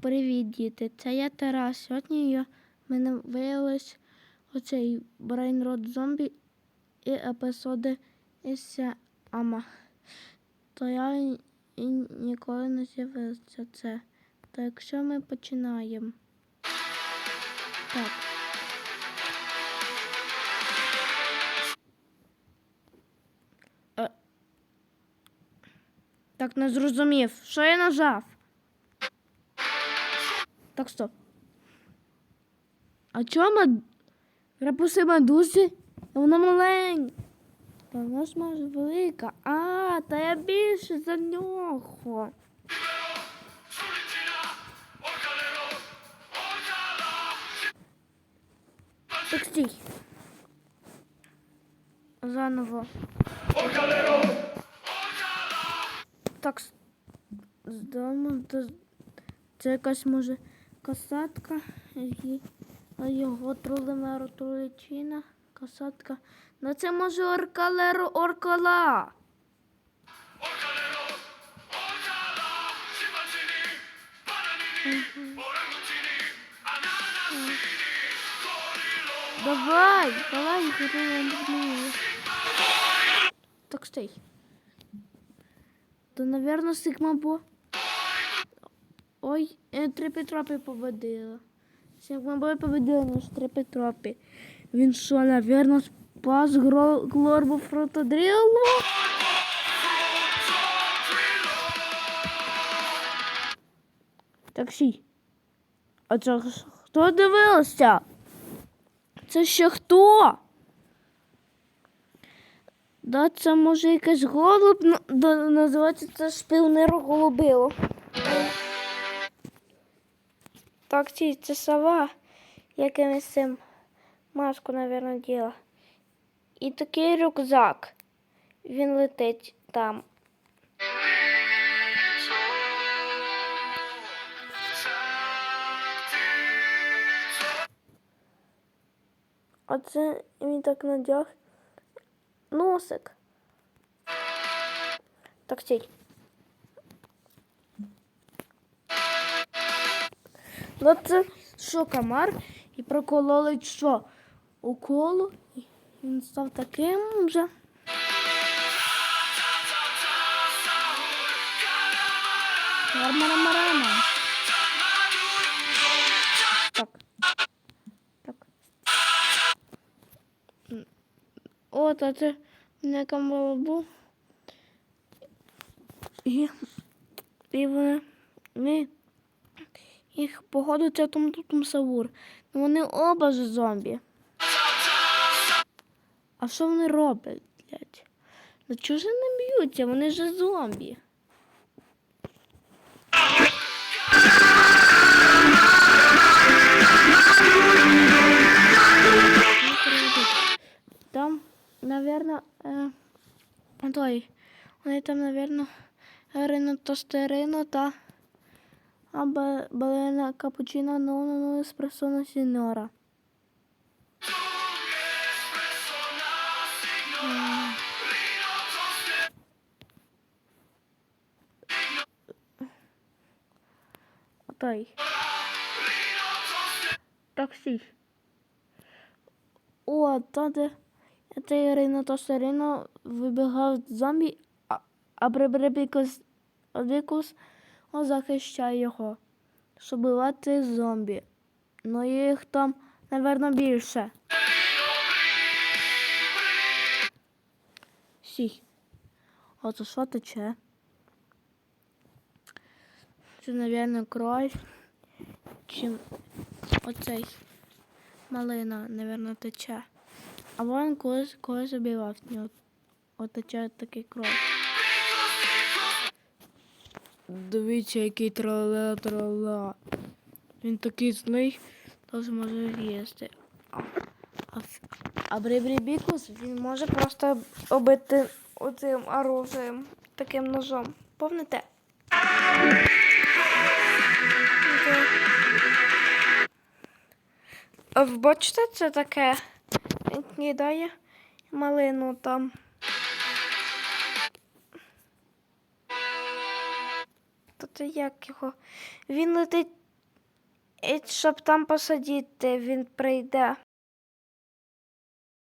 Привіт, діти. Це я Тарас. Сьогодні я, мене виявилось оцей брейнрод зомбі і епізоди із Ама. То я і ніколи не з'явився це. То якщо ми починаємо. Так. Е. Так, не зрозумів. Що я нажав? Так, стоп. А чого мед... Рапуси медузи? Вона маленька. Та вона ж може велика. А, та я більше за нього. Так стій. Заново. Так, с- з дому до... Це якась може касатка, його трулемеро труличина, касатка. Ну це може оркалеро оркала. Давай, давай, героя Так стій. То, наверное, Сигма Бо. Ой, е, три Петропи победила. Сигма Бой победила наш три Петропи. Він що, наверно, спас Глорбу Фротодрілу? Таксі. А це хто дивився? Це ще хто? Да, це може якийсь голуб, називається це шпіонеро голубило. Так, ці, це сова, якимось цим маску, мабуть, діла. І такий рюкзак. Він летить там. А це він так надяг носик. Так стій. Ну це що комар і прокололи що? Уколу. Він став таким вже. Мармарамарама. Так. Так. От, це не камбалабу. І, і вони, вони їх походу це там тут савур. Ну вони оба ж зомбі. А що вони роблять? блядь? Ну чого ж не б'ються? Вони ж зомбі. Там, наверное, е, той, вони там, наверное, ринотостерино та капучино ну ну ну еспресо на сіньора. М. Отой. Таксі. О, та де цей ринотостерино вибігав зомбі, а, а прибребікус Обікус захищає його, щоб бивати зомбі. Ну їх там, напевно, більше. Сій. Оце що тече? Це, напевно, кров. Чим оцей малина, напевно, тече. А вон когось, когось обівав в нього. От тече такий кров. Дивіться, який троле трола. Він такий злий, то зможе з'їсти. А, а, Брибрібікус він може просто обити оцим оружием, таким ножом. Помните? Ви бачите, це таке? Кидає малину там. це як його. Він летить, щоб там посадити, він прийде.